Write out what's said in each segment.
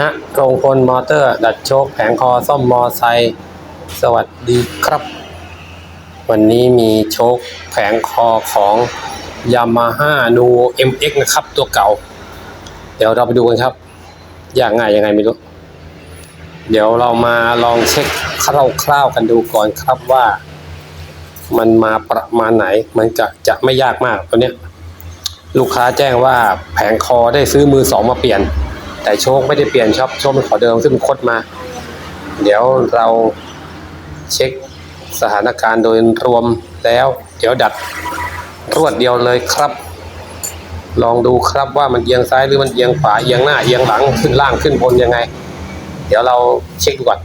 ณกรงพลมอเตอร์ ดัดโชคแผงคอซ่อมมอไซค์สวัสดีครับ วันนี้มีโชคแผงคอของ Yamaha n u MX นะครับตัวเก่า เดี๋ยวเราไปดูกันครับยากง่ายยังไงไม่รู้ เดี๋ยวเรามาลองเช็คคร่าวๆกันดูก่อนครับว่า มันมาประมาณไหน มันจะจะไม่ยากมากตัวเนี้ย ลูกค้าแจ้งว่าแผงคอได้ซื้อมือสองมาเปลี่ยน แต่โชคไม่ได้เปลี่ยนครับโชคเป็นขอเดิมซึ่งมันคดมา เดี๋ยวเราเช็คสถานการณ์โดยรวมแล้ว เดี๋ยวดัดรวดเดียวเลยครับ ลองดูครับว่ามันเอียงซ้ายหรือมันเอียงขวาเอียงหน้าเอียงหลังขึ้นล่างขึ้นบนยังไง เดี๋ยวเราเช็คดูก่อน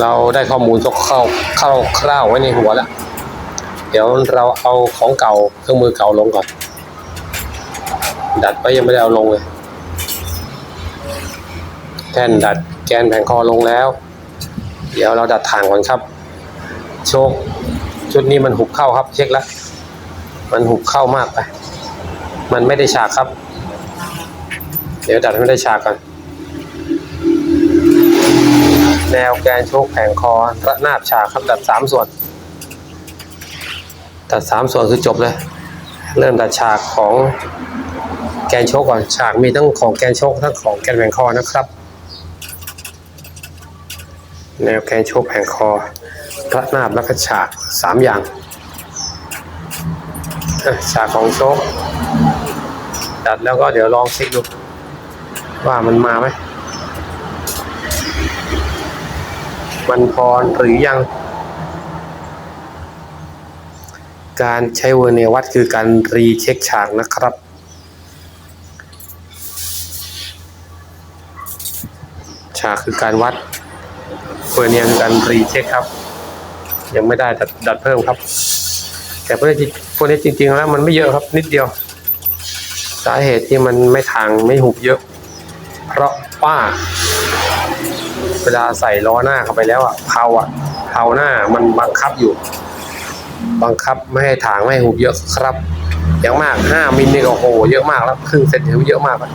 เราได้ข้อมูลคร่าวๆคร่าวๆไว้ในหัวแล้ว เดี๋ยวเราเอาของเก่าเครื่องมือเก่าลงก่อน ดัดไปยังไม่ได้เอาลงเลย แท่นดัดแกนแผงคอลงแล้ว เดี๋ยวเราดัดถ่างก่อนครับ โชคชุดนี้มันหุบเข้าครับเช็คแล้วมันหุบเข้ามากไป มันไม่ได้ฉากครับ เดี๋ยวดัดไม่ได้ฉากก่อนแนวแกนโชคแผงคอระนาบฉากครับดัดสามส่วน ตัดสามส่วนคือจบเลย เริ่มตัดฉากของ แกนโชกก่อนฉากมีทั้งของแกนโชกทั้งของแกนแผงคอนะครับ แนวแกนโชกแผงคอพระนาบแล้วก็ฉากสามอย่างฉากของโชกตัดแล้วก็เดี๋ยวลองเช็คดูว่ามันมาไหมมันพอหรือยัง การใช้เวอร์เนวัดคือการรีเช็คฉากนะครับ ฉากคือการวัดเวอร์เนียคือการรีเช็คครับ ยังไม่ได้ดัดดัดเพิ่มครับ แต่พวกนี้พวกนี้จริง ๆ แล้วมันไม่เยอะครับนิดเดียว สาเหตุที่มันไม่ทางไม่หุบเยอะ เพราะว่าเวลาใส่ล้อหน้าเข้าไปแล้วอะเพาอะเพาหน้ามันบังคับอยู่ บังคับไม่ให้ถางไม่ให้หุบเยอะครับอย่างมากห้ามิลนี่ก็โอ้โหเยอะมากแล้วครึ่งเซนถือว่าเยอะมากแล้ว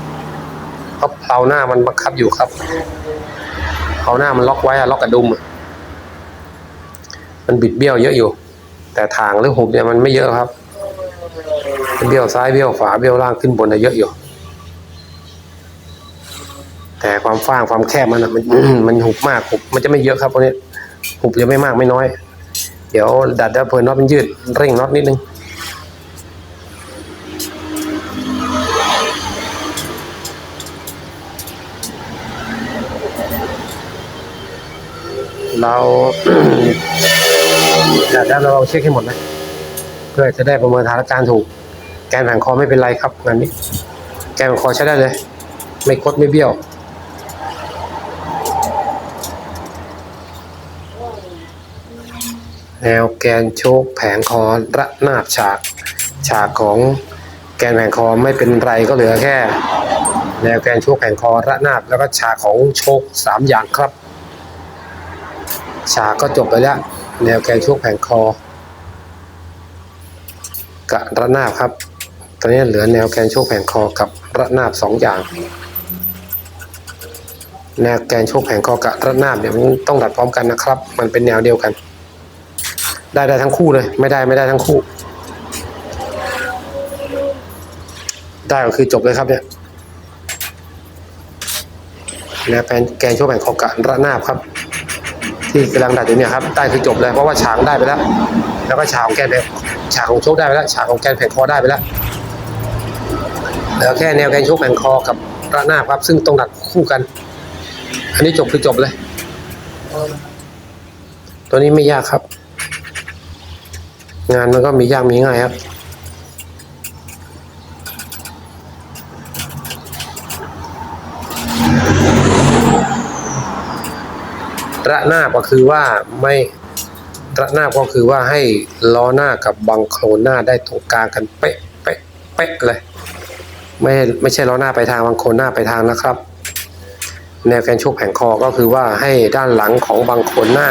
เพราะเพลาหน้ามันบังคับอยู่ครับ เพลาหน้ามันล็อกไว้อะล็อกกระดุมมันบิดเบี้ยวเยอะอยู่ แต่ถางหรือหุบเนี่ยมันไม่เยอะครับเบี้ยวซ้ายเบี้ยวขวาเบี้ยวล่างขึ้นบนน่ะเยอะอยู่ แต่ความฟ้างความแคบมันมันมันหุบมากหุบมันจะไม่เยอะครับพวกนี้หุบจะไม่มากไม่น้อย เดี๋ยวดัดแล้วเพิ่นน็อตมันยืดเร่งน็อตนิดนึง เราดัดแล้วเราเช็คให้หมดนะเพื่อจะได้ประเมินสถานการณ์ถูก แกนแผงคอไม่เป็นไรครับงานนี้ แกนแผงคอใช้ได้เลย ไม่คดไม่เบี้ยวแนวแกนโชคแผงคอระนาบฉาก ฉากของแกนแผงคอไม่เป็นไรก็เหลือแค่ แนวแกนโชคแผงคอระนาบแล้วก็ฉากของโชคสามอย่างครับ ฉากก็จบไปแล้ว แนวแกนโชคแผงคอกับระนาบครับ ตอนนี้เหลือแนวแกนโชคแผงคอกับระนาบสองอย่าง แนวแกนโชคแผงคอกับระนาบเนี่ยมันต้องดัดพร้อมกันนะครับ มันเป็นแนวเดียวกัน ได้ได้ทั้งคู่เลย ไม่ได้ไม่ได้ทั้งคู่ ได้ก็คือจบเลยครับเนี่ยแนวแผนแกนโชคแผงคอกะระนาบครับ ที่กำลังดัดอยู่เนี่ยครับได้คือจบเลยเพราะว่าฉากได้ไปแล้ว แล้วก็ฉากของแกนแผงฉากของโชคได้ไปแล้วฉากของแกนแผงคอได้ไปแล้วเหลือแค่แนวแกนโชคแผงคอกับระนาบครับ ซึ่งต้องดัดคู่กัน อันนี้จบคือจบเลย ตัวนี้ไม่ยากครับ งานมันก็มียากมีง่ายครับ ระนาบก็คือว่าไม่ระนาบก็คือว่าให้ล้อหน้ากับบังโคลนหน้าได้ตรงกลางกันเป๊ะเป๊ะเป๊ะเลย ไม่ไม่ใช่ล้อหน้าไปทางบังโคลนหน้าไปทางนะครับ แนวแกนโชกแผงคอก็คือว่าให้ด้านหลังของบังโคลนหน้า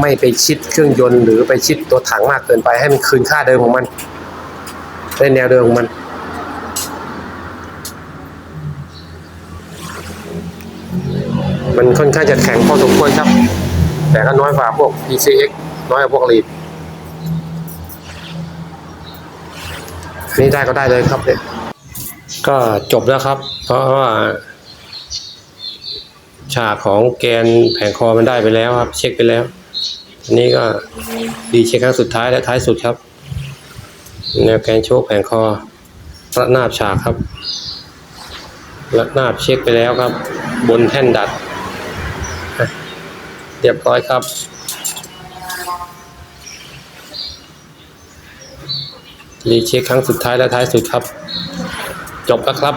ไม่ไปชิดเครื่องยนต์หรือไปชิดตัวถังมากเกินไปให้มันคืนค่าเดิมของมันในแนวเดิมของมัน มันค่อนข้างจะแข็งพอสมควรครับ แต่ก็น้อยกว่าพวก PCX น้อยกว่าพวกลีดนี่ได้ก็ได้เลยครับเนี่ยก็จบแล้วครับ เพราะว่า ฉากของแกนแผงคอมันได้ไปแล้วครับ เช็คไปแล้วอันนี้ก็ดีเช็คครั้งสุดท้ายและท้ายสุดครับ แนวแกนโชคแผงคอระนาบฉากครับระนาบเช็คไปแล้วครับ บนแท่นดัด เรียบร้อยครับ รีเช็คครั้งสุดท้ายและท้ายสุดครับ จบแล้วครับ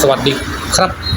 สวัสดีครับ